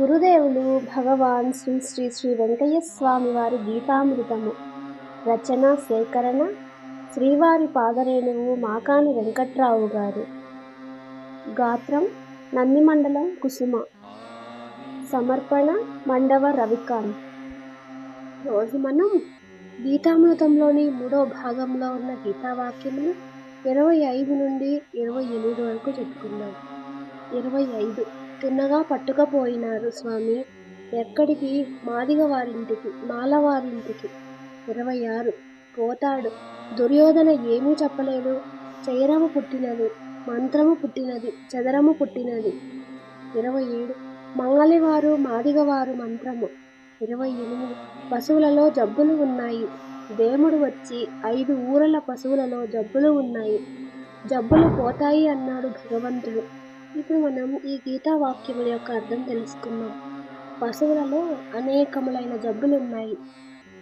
గురుదేవులు భగవాన్ శ్రీ శ్రీ శ్రీ వెంకయ్య స్వామి వారి గీతామృతము. రచన సేకరణ శ్రీవారి పాదరేణువు మాకాని వెంకట్రావు గారు. గాత్రం నంది మండలం కుసుమ. సమర్పణ మండవ రవికాంత్. రోజు మనం గీతామృతంలోని మూడో భాగంలో ఉన్న గీతావాక్యములు ఇరవై ఐదు నుండి ఇరవై ఎనిమిది వరకు చెప్పుకుందాం. ఇరవై ఐదు. తిన్నగా పట్టుకపోయినారు స్వామి. ఎక్కడికి? మాదిగ వారింటికి మాలవారింటికి. ఇరవై ఆరు. పోతాడు. దుర్యోధన ఏమీ చెప్పలేదు. చైరము పుట్టినది మంత్రము పుట్టినది చదరము పుట్టినది. ఇరవై ఏడు. మంగళివారు మాదిగవారు మంత్రము. ఇరవై ఎనిమిది. పశువులలో జబ్బులు ఉన్నాయి. దేముడు వచ్చి ఐదు ఊరల పశువులలో జబ్బులు ఉన్నాయి. జబ్బులు పోతాయి అన్నాడు భగవంతుడు. ఇప్పుడు మనం ఈ గీతా వాక్యముల యొక్క అర్థం తెలుసుకుందాం. పశువులలో అనేకములైన జబ్బులు ఉన్నాయి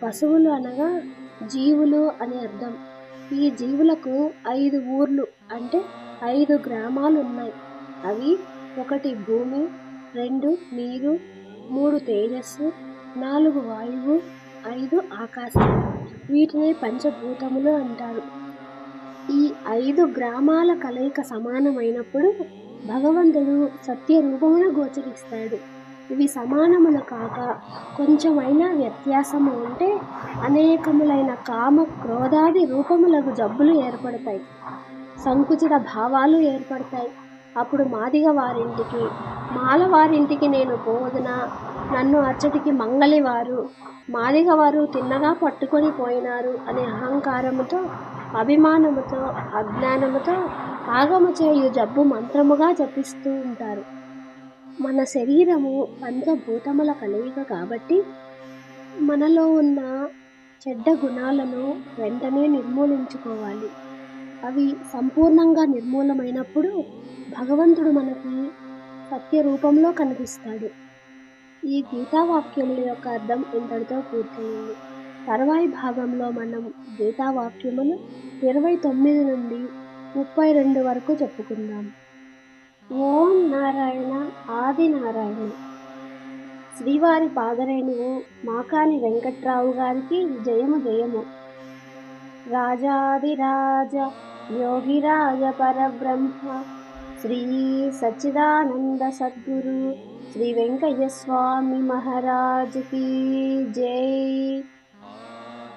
పశువులు అనగా జీవులు అని అర్థం. ఈ జీవులకు ఐదు ఊర్లు అంటే ఐదు గ్రామాలు ఉన్నాయి అవి ఒకటి భూమి రెండు నీరు మూడు తేజస్సు నాలుగు వాయువు ఐదు ఆకాశం. వీటిని పంచభూతములు అంటారు. ఈ ఐదు గ్రామాల కలయిక సమానమైనప్పుడు భగవంతుడు సత్య రూపమున గోచరిస్తాడు. ఇవి సమానములు కాక కొంచెమైనా వ్యత్యాసము ఉంటే అనేకములైన కామ క్రోధాది రూపములకు జబ్బులు ఏర్పడతాయి. సంకుచిత భావాలు ఏర్పడతాయి. అప్పుడు మాదిగ వారింటికి మాల వారింటికి నేను పోవదునా నన్ను అచ్చటికి మంగలివారు. మాదిగ వారు తిన్నగా పట్టుకొని పోయినారు అనే అహంకారముతో అభిమానముతో అజ్ఞానముతో ఆగమ చేయు జబ్బు మంత్రముగా జపిస్తూ ఉంటారు. మన శరీరము పంచభూతముల కలయిక కాబట్టి మనలో ఉన్న చెడ్డ గుణాలను వెంటనే నిర్మూలించుకోవాలి. అవి సంపూర్ణంగా నిర్మూలమైనప్పుడు భగవంతుడు మనకి సత్య రూపంలో కనిపిస్తాడు. ఈ గీతావాక్యముల యొక్క అర్థం ఇంతటితో పూర్తయింది. తర్వాయి భాగంలో మనం గీతావాక్యములు ఇరవై తొమ్మిది నుండి ముప్పై రెండు వరకు చెప్పుకుందాం. ఓం నారాయణ ఆది నారాయణ. శ్రీవారి పాదరేణువు మాకాని వెంకట్రావు గారికి జయము జయము. రాజాదిరాజ యోగిరాజ పరబ్రహ్మ శ్రీ సచ్చిదానంద సద్గురు శ్రీ వెంకయ్య స్వామి మహారాజుకి జై.